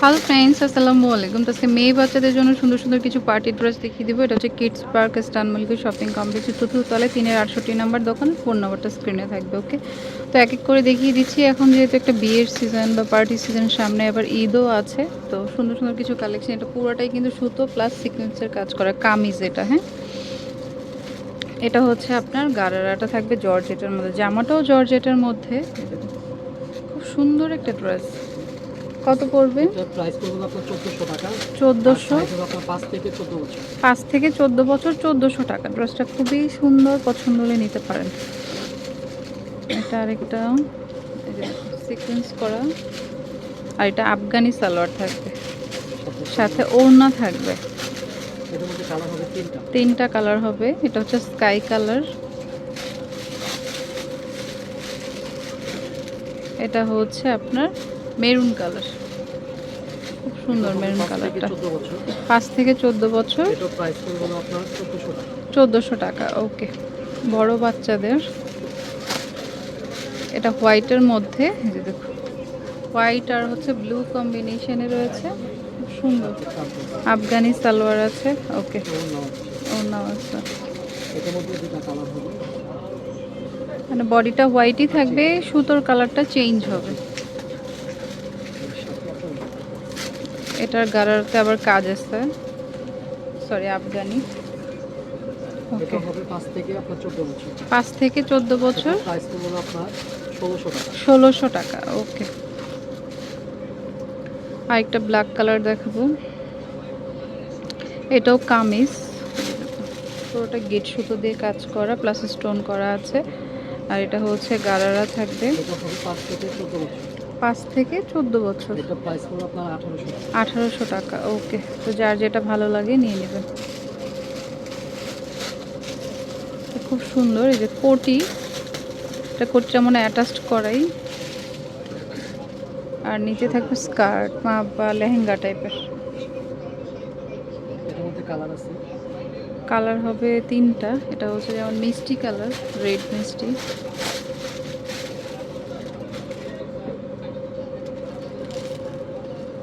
Hello friends আসসালামু আলাইকুম তো আজকে মেয়ে বাচ্চাদের জন্য সুন্দর সুন্দর কিছু পার্টি ড্রেস দেখিয়ে দিব। এটা হচ্ছে কিডস পার্ক স্টান মলিকি শপিং কমপ্লেক্স চতুর্থতলায় তিনের আটষট্টি নাম্বার দোকান ফোন নাম্বারটা স্ক্রিনে থাকবে ওকে তো এক এক করে দেখিয়ে দিচ্ছি। এখন যেহেতু একটা বিয়ের সিজন বা পার্টি সিজন সামনে, আবার ঈদও আছে, তো সুন্দর সুন্দর কিছু কালেকশন এটা পুরোটাই কিন্তু সুতো প্লাস সিকোয়েন্সের কাজ করা, কামিজ এটা হ্যাঁ? এটা হচ্ছে আপনার গারারাটা থাকবে জর্জেটের মধ্যে। জামাটাও জর্জেটের মধ্যে। খুব সুন্দর একটা ড্রেস কত পড়বে চোদ্দোশো পাঁচ থেকে চোদ্দ বছর। চোদ্দোশো টাকা। ড্রেসটা খুবই সুন্দর পছন্দ হলে নিতে পারেন। এটা আরেকটা সিকোয়েন্স করা। আর এটা আফগানি সালোয়ার থাকবে। সাথে ওড়না থাকবে। তিনটা। কালার হবে। এটা হচ্ছে স্কাই কালার এটা হচ্ছে আপনার মেরুন কালার সুন্দর মেরুন কালারটা পাঁচ থেকে চোদ্দ বছর। চোদ্দোশো টাকা। ওকে। বড় বাচ্চাদের। এটা হোয়াইটের মধ্যে যে দেখুন। হোয়াইট আর হচ্ছে ব্লু কম্বিনেশনে রয়েছে। সুন্দর। আফগানি সালোয়ার আছে ওকে। মানে বডিটা হোয়াইটই থাকবে সুতোর কালারটা চেঞ্জ হবে এর সাথে আপনার এটার গারারতে আবার কাজ আছে। সরি আফগানি। পাঁচ থেকে চোদ্দ বছর। ষোলোশো টাকা। ওকে আরেকটা ব্ল্যাক কালার দেখাবো। এটাও কামিজ। পুরোটা গেট সুতো দিয়ে কাজ করা প্লাস স্টোন করা আছে। আর এটা হচ্ছে গারারা থাকবে। পাঁচ থেকে চোদ্দ বছর। আঠারোশো টাকা। ওকে। তো যার যেটা ভালো লাগে নিয়ে নেবেন। খুব সুন্দর এই যে কোটি। এটা কোটিটা মনে অ্যাটাচড করাই। আর নিচে থাকবে স্কার্ট বা লেহেঙ্গা টাইপের কালার হবে তিনটা। এটা হচ্ছে যেমন মিষ্টি কালার রেড মিষ্টি।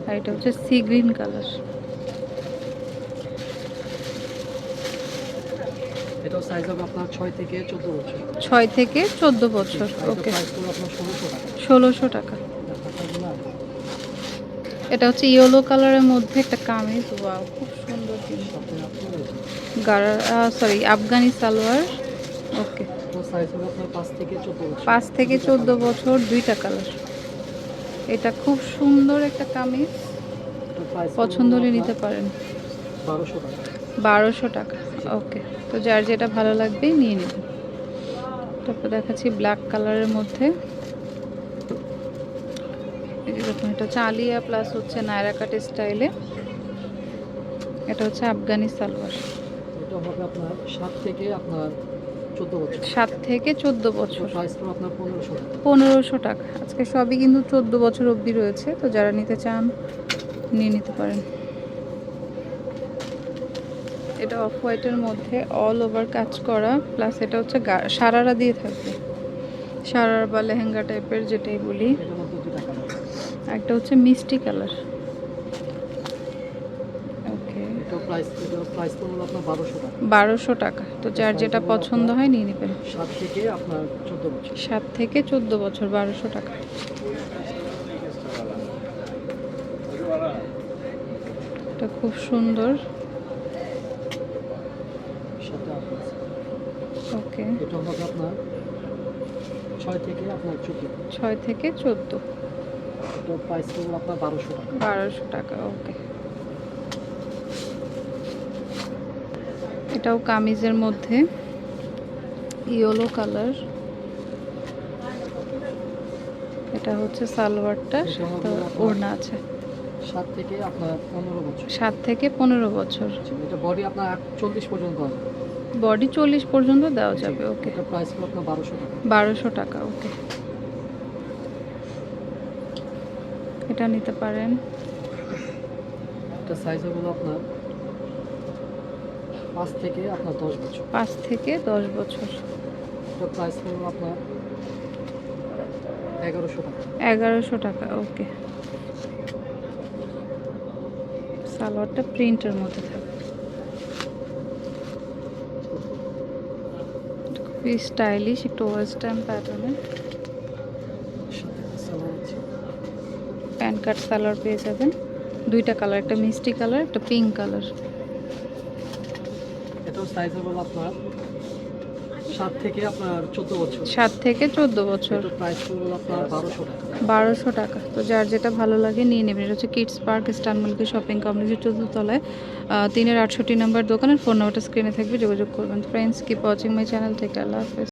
আর এটা হচ্ছে সি গ্রিন কালার এটাও সাইজ হবে আপনার ছয় থেকে চোদ্দ বছর। থেকে ওকে ষোলোশো টাকা। এটা হচ্ছে ইয়েলো কালারের মধ্যে একটা কামিজ। ওয়াও খুব সুন্দর গারা সরি আফগানি সালোয়ার। ওকে সাইজ হবে আপনার পাঁচ থেকে চোদ্দ বছর। পাঁচ থেকে চোদ্দ বছর দুইটা কালার এটা খুব সুন্দর একটা কামিজ। পছন্দ হলে নিতে পারেন। বারোশো টাকা। ওকে। তো যার যেটা ভালো লাগবে নিয়ে নেবেন। তারপর দেখাচ্ছি ব্ল্যাক কালারের মধ্যে। দেখুন এটা হচ্ছে আলিয়া প্লাস হচ্ছে নায়রা কাট স্টাইলে এটা হচ্ছে আফগানি সালোয়ার। এটা হবে আপনার সাত থেকে আপনার সাত থেকে চোদ্দ বছর। পনেরোশো টাকা। আজকে সবই কিন্তু চোদ্দ বছর অবধি রয়েছে তো যারা নিতে চান নিয়ে নিতে পারেন। এটা অফ হোয়াইটের মধ্যে অল ওভার কাজ করা প্লাস এটা হচ্ছে সারারা দিয়ে থাকবে। সারারা বা লেহেঙ্গা টাইপের যেটাই বলি। একটা হচ্ছে মিষ্টি কালার ওকে এটা প্রাইস এটা প্রাইস পড়বে আপনার বারোশো টাকা। বারোশো টাকা। তো যার যেটা পছন্দ হয় নিয়ে নেবেন। সাত থেকে আপনার চোদ্দ বছর। সাত থেকে চোদ্দ বছর বারোশো টাকা। এটা খুব সুন্দর। ওকে। এটা হবে আপনার ছয় থেকে আপনার চোদ্দ। ছয় থেকে চোদ্দ। প্রাইস পড়বে আপনার বারোশো টাকা। বারোশো টাকা ওকে। এটাও কামিজের মধ্যে। Yellow colour. এটা হচ্ছে সালোয়ারটা ওড়না আছে। সাত থেকে আপনার পনেরো বছর। সাত থেকে পনেরো বছর। এটা বডি আপনার চল্লিশ পর্যন্ত বডি চল্লিশ পর্যন্ত দেওয়া যাবে ওকে প্রাইস আপনার বারোশো টাকা। বারোশো টাকা ওকে এটা নিতে পারেন। এটা সাইজ হলো আপনার পাঁচ থেকে আপনার দশ বছর। পাঁচ থেকে দশ বছর। প্রাইস পড়বে আপনার এগারোশো টাকা। এগারোশো টাকা ওকে। সালোয়ারটা প্রিন্টের মধ্যে থাকবে। খুবই স্টাইলিশ একটু ওয়েস্টার্ন প্যাটার্নের প্যান কার্ড সালোয়ার পেয়ে যাবেন। দুইটা কালার একটা মিষ্টি কালার একটা পিঙ্ক কালার এটাও সাইজ হবে আপনার সাত থেকে আপনার চোদ্দ বছর। সাত থেকে চোদ্দ বছর। প্রাইস পড়বে আপনার বারোশো টাকা। বারোশো টাকা। তো যার যেটা ভালো লাগে নিয়ে নেবেন। এটা হচ্ছে কিডস পার্ক স্টান মিল্কি শপিং কমপ্লেক্সের চতুর্থতলায়। তিনের আটষট্টি নাম্বার দোকানের ফোন নাম্বারটা স্ক্রিনে থাকবে যোগাযোগ করবেন। Friends keep watching my channel থেকে আল্লাহ হাফেজ।